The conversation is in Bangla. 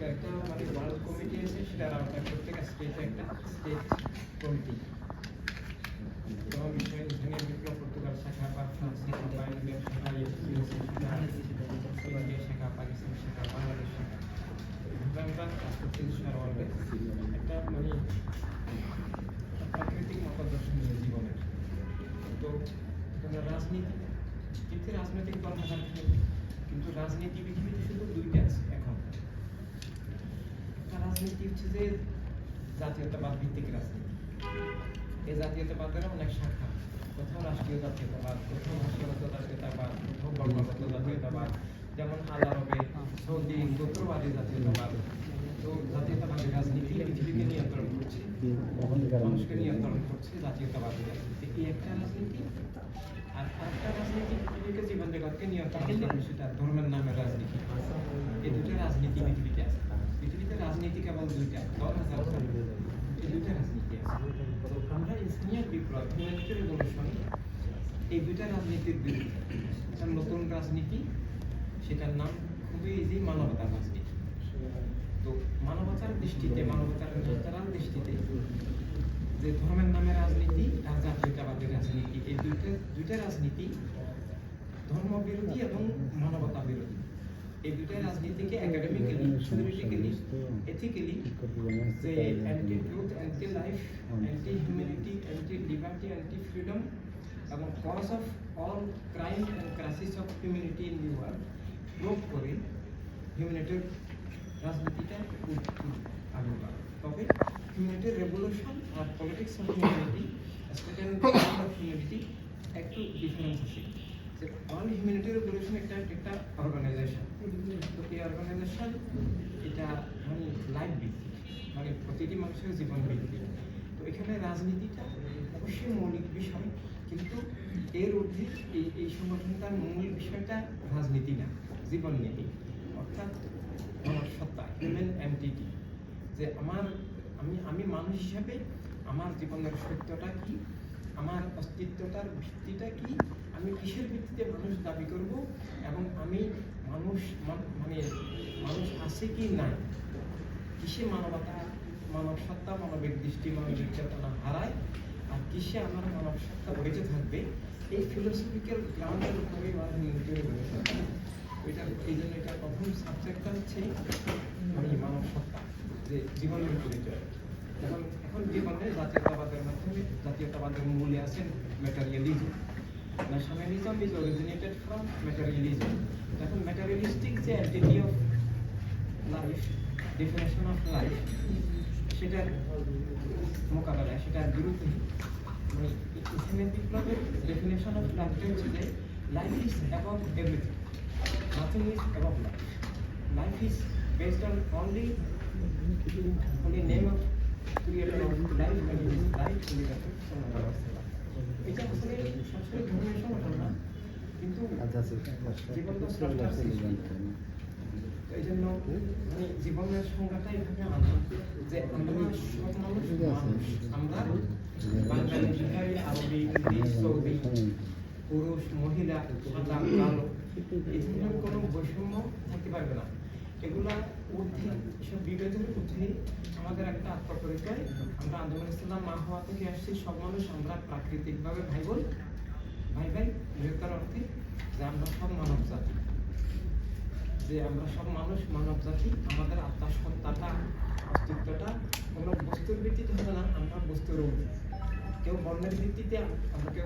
এটা একটা মানে ওয়ার্ল্ড কমিটি আছে সেটার আওতায় প্রত্যেক স্টেটে একটা স্টেট কমিটি বিষয় এখানে বিপ্লব পর্তুগাল শাখা বা পাকিস্তান একটা মানে তো রাজনীতি কিন্তু রাজনীতি পৃথিবীতে শুধু দুইটা আছে এখন। রাজনীতি হচ্ছে যে জাতীয়তাবাদ ভিত্তিক রাজনীতি? এই জাতীয়তাবাদের অনেক শাখা। রাষ্ট্রীয় জাতীয়তাবাদ জাতীয়তাবাদ বর্ণগত জাতীয়তাবাদ, যেমন আল আরবে সৌদি গোত্রবাদী জাতীয়তাবাদ। তো রাজনীতি পৃথিবীকে নিয়ন্ত্রণ করছে, মানুষকে নিয়ন্ত্রণ করছে জাতীয়তাবাদী রাজনীতি। একটা রাজনীতি, আর আরেকটা রাজনীতি পৃথিবীকে জীবন জগৎকে নিয়ন্ত্রণ করে সেটা ধর্মের নামে রাজনীতি। এই দুটো রাজনীতি পৃথিবীতে আছে। পৃথিবীতে রাজনীতি কেবল দুইটা, দল দল। এই দুইটা রাজনীতি আছে। তো আমরা ইসলামিক বিপ্লব হিউম্যানিটি রেভলিউশন এই দুইটা রাজনীতির বিরুদ্ধে। নতুন রাজনীতি, সেটার নাম খুবই ইজি মানবতার রাজনীতি। তো মানবতার দৃষ্টিতে, মানবতার ন্যাচারাল দৃষ্টিতে যে ধর্মের নামে রাজনীতি আর জাতীয়তাবাদের রাজনীতি, এই দুইটা দুইটা রাজনীতি ধর্ম বিরোধী এবং মানবতা বিরোধী এই দুইটা রাজনীতিকে একাডেমিক্যালি থিওরিটিক্যালি এথিক্যালি যে anti truth anti life anti humanity anti liberty anti freedom এবং cause of all crime and crisis of humanity in the world prove করে। হিউম্যানিটির রাজনীতিটা খুব তবে হিউম্যানিটির revolution R politics of humanity of humanity একটু ডিফারেন্স আছে। যে অল হিউম্যানিটি রেভলিউশন একটা একটা অর্গানাইজেশন তো এই অর্গানাইজেশন এটা মানে লাইফ ভিত্তিক মানে প্রতিটি মানুষের জীবন ভিত্তিক। তো এখানে রাজনীতিটা অবশ্যই মৌলিক বিষয়, কিন্তু এর ঊর্ধ্বে এই এই সংগঠনটার মূল বিষয়টা রাজনীতি না, জীবন নীতি। অর্থাৎ আমার সত্তা হিউম্যান এন্টিটি যে আমার, আমি আমি মানুষ হিসাবে আমার জীবনের সত্যটা কি? আমার অস্তিত্বটার ভিত্তিটা কি? আমি কিসের ভিত্তিতে মানুষ দাবি করব এবং আমি মানুষ, মান- মানে মানুষ আছে কি নাই? কিসে মানবতা মানব সত্তা মানবিক দৃষ্টি, মানবিক চেতনা হারায়? আর কিসে আমার মানব সত্তা বেঁচে থাকবে? এই ফিলোসফিক্যাল গ্রাউন্ডের উপরে তৈরি করেছে এটা এই জন্য এটা প্রথম সাবজেক্টটা হচ্ছে মানে মানব সত্তা যে জীবনের পরিচয়। এখন এখন জীবনে জাতীয়তাবাদের মাধ্যমে জাতীয়তাবাদের মূলে আছেন materialism nationalism is originated from materialism এখন ম্যাটেরিয়ালিস্টিক যে entity of life definition of life সেটার মোকাবেলায়, সেটার বিরুদ্ধে মানে বিপ্লবের ডেফিনেশন অফ লাইফটা হচ্ছে যে life is above everything nothing is above life life is based on only only name of creator of life and is life only আসলে সবসময় ধর্মের সংগঠন না কিন্তু জীবন তো স্রষ্টার সৃষ্টি তো পুরুষ মহিলা সাদা কোনো বৈষম্য থাকতে পারবে না এগুলা ঊর্ধ্বে সব বিভেদের ঊর্ধ্বে আমাদের একটা আত্মপরিচয় আমরা আন্দোলন ইসলাম মা হওয়া থেকে আসছি সব মানুষ আমরা প্রাকৃতিকভাবে ভাই বোন ভাই ভাই বৃহত্তর অর্থে যে আমরা সব মানব জাতি যে আমরা সব মানুষ মানব জাতি আমাদের আত্মার সত্তাটা, অস্তিত্বটা কোনো বস্তুর ভিত্তিতে হবে না, আমরা বস্তুর কেউ বর্ণের ভিত্তিতে, আমরা কেউ